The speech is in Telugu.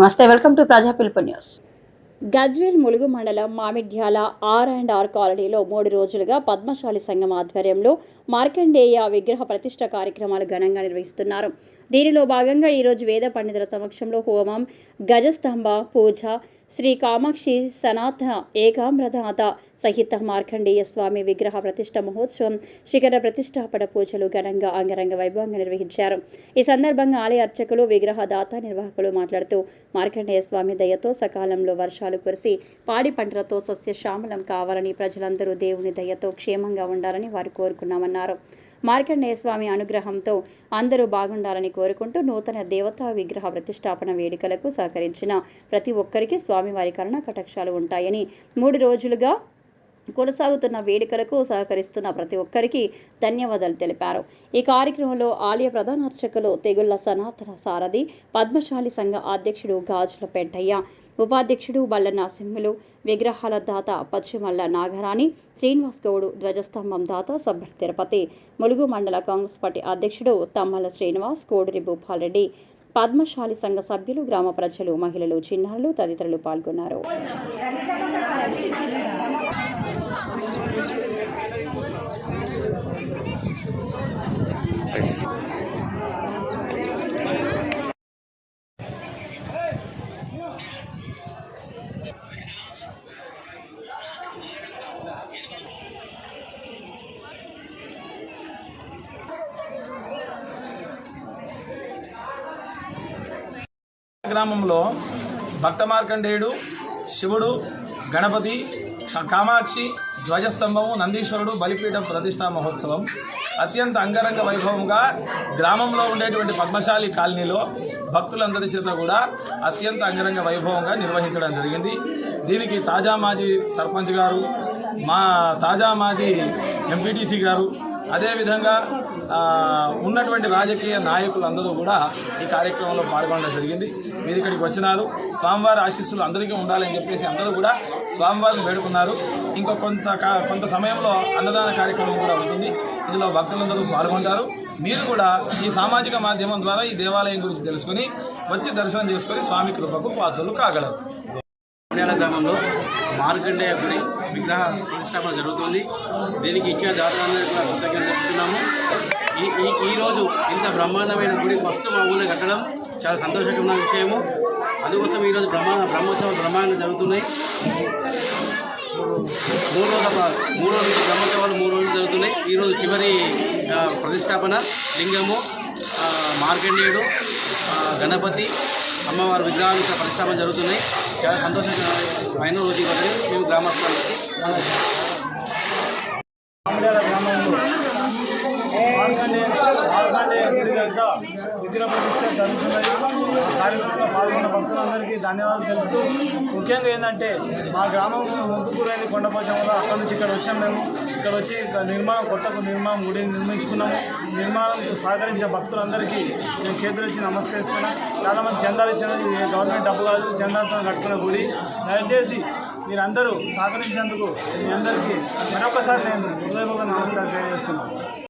నమస్తే వెల్కమ్ టు ప్రజా పిలుపు న్యూస్. గజ్వేల్ ములుగు మండలం మామిడ్యాల ఆర్ అండ్ ఆర్ కాలనీలో మూడు రోజులుగా పద్మశాలి సంఘం ఆధ్వర్యంలో మార్కండేయ విగ్రహ ప్రతిష్ట కార్యక్రమాలు ఘనంగా నిర్వహిస్తున్నారు. దీనిలో భాగంగా ఈరోజు వేద పండితుల సమక్షంలో హోమం గజస్తంభ పూజ శ్రీ కామాక్షి సనాతన ఏకామ్రనాథ సహిత మార్కండేయ స్వామి విగ్రహ ప్రతిష్ట మహోత్సవం శిఖర ప్రతిష్టాపన పూజలు ఘనంగా అంగరంగ వైభవంగా నిర్వహించారు. ఈ సందర్భంగా ఆలయ అర్చకులు విగ్రహ దాత నిర్వాహకులు మాట్లాడుతూ మార్కండేయ స్వామి దయతో సకాలంలో వర్షాలు కురిసి పాడి పంటలతో సస్యశ్యామలం కావాలని ప్రజలందరూ దేవుని దయతో క్షేమంగా ఉండాలని వారు కోరుకున్నామన్నారు. మార్కండేయ స్వామి అనుగ్రహంతో అందరూ బాగుండాలని కోరుకుంటూ నూతన దేవతా విగ్రహ ప్రతిష్టాపన వేడుకలకు సహకరించిన ప్రతి ఒక్కరికి స్వామివారి కరుణ కటాక్షాలు ఉంటాయని మూడు రోజులుగా కొనసాగుతున్న వేడుకలకు సహకరిస్తున్న ప్రతి ఒక్కరికి ధన్యవాదాలు తెలిపారు. ఈ కార్యక్రమంలో ఆలయ ప్రధాన అర్చకులు తెగుళ్ళ సనాతన సారథి పద్మశాలి సంఘ అధ్యక్షుడు గాజుల పెంటయ్య ఉపాధ్యక్షుడు బల్ల నరసింహులు విగ్రహాల దాత పశ్చిమల్ల నాగరాణి శ్రీనివాస్ గౌడు ధ్వజస్తంభం దాత సభ్య తిరుపతి ములుగు మండల కాంగ్రెస్ పార్టీ అధ్యక్షుడు తమ్మల శ్రీనివాస్ కోడిరి భూపాలరెడ్డి పద్మశాలి సంఘ సభ్యులు గ్రామ ప్రజలు మహిళలు చిన్నారులు తదితరులు పాల్గొన్నారు. గ్రామంలో భక్త మార్కండేయుడు శివుడు గణపతి కామాక్షి ధ్వజస్తంభము నందీశ్వరుడు బలిపీఠం ప్రతిష్టా మహోత్సవం. అత్యంత అంగరంగ వైభవంగా గ్రామంలో ఉండేటువంటి పద్మశాలి కాలనీలో భక్తులందరి చేత కూడా అత్యంత అంగరంగ వైభవంగా నిర్వహించడం జరిగింది. దీనికి తాజా మాజీ సర్పంచ్ గారు మా తాజా మాజీ ఎంపీటీసీ గారు అదేవిధంగా ఉన్నటువంటి రాజకీయ నాయకులందరూ కూడా ఈ కార్యక్రమంలో పాల్గొనడం జరిగింది. మీరు ఇక్కడికి వచ్చినారు. స్వామివారి ఆశీస్సులు అందరికీ ఉండాలని చెప్పేసి అందరూ కూడా స్వామివారిని వేడుకున్నారు. ఇంకో కొంత కా- కొంత సమయంలో అన్నదాన కార్యక్రమం కూడా ఉంటుంది. ఇందులో భక్తులందరూ పాల్గొంటారు. మీరు కూడా ఈ సామాజిక మాధ్యమం ద్వారా ఈ దేవాలయం గురించి తెలుసుకుని వచ్చి దర్శనం చేసుకొని స్వామి కృపకు పాత్రలు కాగలరు. మండ్యాల గ్రామంలో మార్కండేయ గుడి విగ్రహ ప్రతిష్టాపన జరుగుతుంది. దీనికి ఇచ్చిన దాతలందరికీ కృతజ్ఞత చెప్తున్నాము ఈ ఈ ఈరోజు ఇంత బ్రహ్మాండమైన గుడి ఫస్ట్ మా ఊళ్ళో కట్టడం చాలా సంతోషకరమైన విషయము. అందుకోసం ఈరోజు బ్రహ్మాండ బ్రహ్మోత్సవాలు బ్రహ్మాండంగా జరుగుతున్నాయి. మూడు రోజుల మూడు రోజులు బ్రహ్మోత్సవాలు మూడు రోజులు జరుగుతున్నాయి. ఈరోజు చివరి ప్రతిష్టాపన లింగము మార్కండేయుడు గణపతి అమ్మవారి విగ్రహాలు ఇక్కడ ప్రతిష్టాపన జరుగుతున్నాయి. చాలా సంతోషంగా సంతోషమైన రోజు ఇవ్వదని మేము గ్రామస్తులకి గ్రామంలో యొక్క మార్కండేయ విగ్రహ ప్రతిష్ట జరుగుతున్నది కార్యక్రమంలో పాల్గొన్న భక్తులందరికీ ధన్యవాదాలు తెలుపుతూ ముఖ్యంగా ఏంటంటే మా గ్రామం ముందుకూరైంది కొండపోచంలో అక్కడ నుంచి ఇక్కడ వచ్చాం మేము. ఇక్కడ వచ్చి నిర్మాణం కొత్త నిర్మాణం గుడిని నిర్మించుకున్నాము. నిర్మాణం సహకరించిన భక్తులందరికీ నేను చేతులొచ్చి నమస్కరిస్తున్నాను చాలామంది చందాలు ఇచ్చినది గవర్నమెంట్ డబ్బు కాదు చందాలతో కట్టుకున్న గుడి. దయచేసి మీరందరూ సహకరించేందుకు మీ అందరికీ మరొకసారి నేను హృదయపూర్వక నమస్కారం తెలియజేస్తున్నాను.